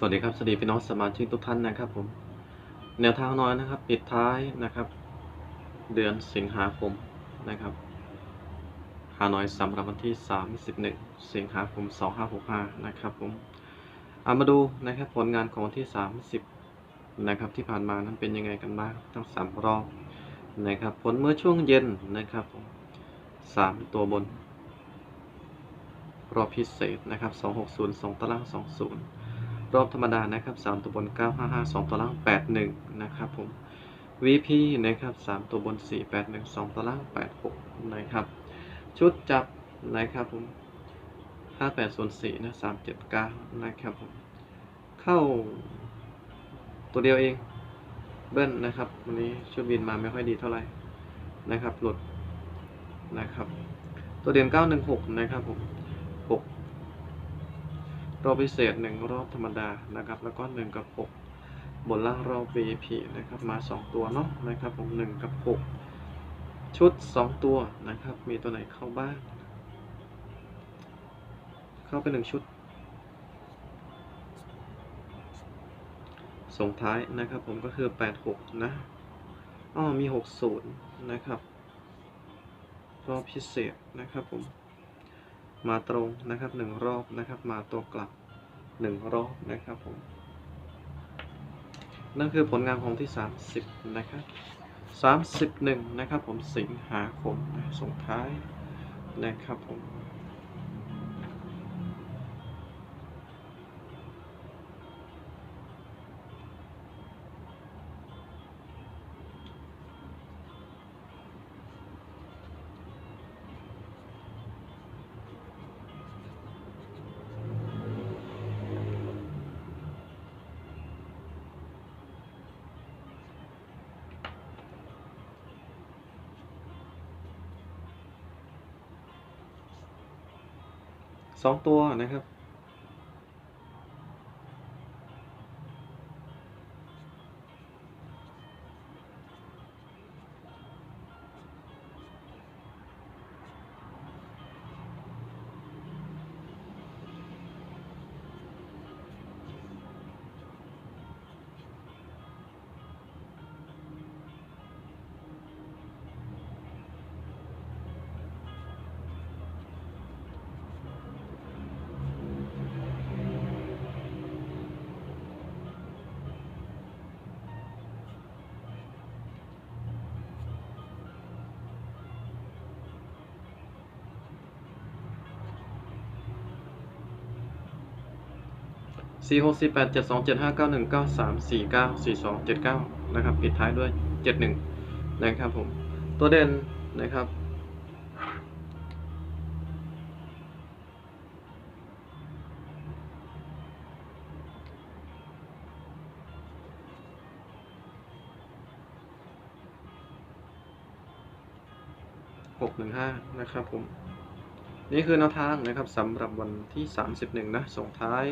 สวัสดีครับสวัสดีพี่น้องสมาชิกทุกท่านนะครับผมแนวทางน้อยนะครับ ปิดท้ายนะครับ เดือนสิงหาคมนะครับฮานอยสำหรับวันที่ 31 สิงหาคม 2565 นะครับผมเอามาดูนะครับผลงานของวันที่ 30 นะครับที่ผ่านมานั้นเป็นยังไงกันบ้างทั้ง 3 รอบนะครับผลเมื่อช่วงเย็นนะครับผม3ตัวบน รอบพิเศษนะครับ 260 2ตาราง 20 รอบธรรมดานะครับ 3 ตัวบน 955 2ตาราง 81 นะครับผม VP นะครับ 3 ตัวบน 481 2ตาราง 86 นะครับ ชุดจับนะครับผม 5804 นะ 379 นะครับผม เข้าตัวเดียวเอง เบิ้ลนะครับ วันนี้ชุดบินมาไม่ค่อยดีเท่าไหร่นะครับ หลุดนะครับ ตัวเด่น916 นะครับผม รอบพิเศษ 1 รอบธรรมดานะครับ แล้วก็ 1 กับ 6 บนล่างรอบ VIP นะครับมา 2 ตัวเนาะนะครับผม1กับ 6 ชุด 2 ตัวนะครับ มีตัวไหนเข้าบ้าง เข้าไป 1 ชุด ส่งท้ายนะครับผมก็คือ 86 นะอ้อมี 60 นะครับรอบพิเศษนะครับผม มาตรงนะครับหนึ่งรอบนะครับมาตัวกลับหนึ่งรอบนะครับผมนั่นคือผลงานของที่ 30 นะครับ 31 นะครับผมสิงหาคมส่งท้ายนะครับผม สองตัวนะครับ สี่หกสี่แปดเจ็ดสองเจ็ดห้าเก้าหนึ่งเก้าสามสี่เก้าสี่สองเจ็ดเก้านะครับปิดท้ายด้วยเจ็ดหนึ่งนะครับผมตัวเด่นนะครับหกหนึ่งห้านะครับผมนี่คือแนวทางนะครับสำหรับวันที่ 31 นะส่งท้าย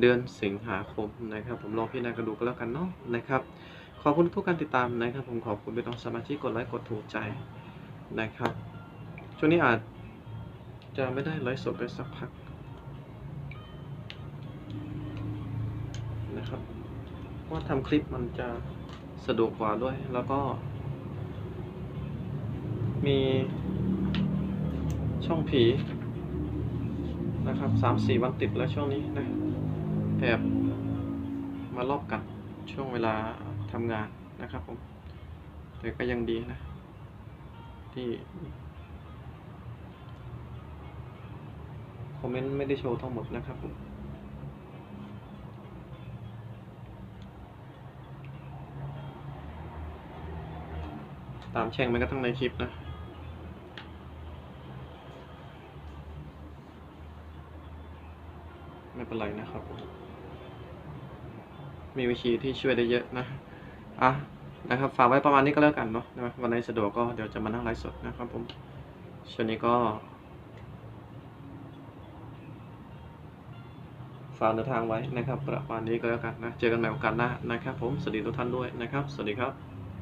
เดือนสิงหาคมนะครับ ผมลองพิจารณากันดูก็แล้วกันเนาะนะครับ ขอบคุณทุกการติดตามนะครับ ผมขอบคุณไปต้องสมาชิกกดไลค์กดถูกใจนะครับ ช่วงนี้อาจจะไม่ได้ไลฟ์สดไปสักพักนะครับว่าทำคลิปมันจะสะดวกกว่าด้วย แล้วก็ มีช่องผีนะครับสามสี่วันติดแล้วช่วงนี้นะ แอบมารอบกัดช่วงเวลาทำงานนะครับผม แต่ก็ยังดีนะ ที่คอมเมนต์ไม่ได้โชว์ทั้งหมดนะครับผมตามแช่งมันก็ทั้งในคลิปนะไม่เป็นไรนะครับผม มีวิธีที่ช่วยได้เยอะนะอะนะครับฝากไว้ประมาณนี้ก็แล้วกันเนาะนะวันไหนสะดวกก็เดี๋ยวจะมานั่งไลฟ์สดนะครับผมช่วงนี้ก็ฝากเดินทางไว้นะครับ ประมาณนี้ก็แล้วกันนะ เจอกันใหม่โอกาสหน้านะครับ ผม สวัสดีทุกท่านด้วยนะครับ สวัสดีครับ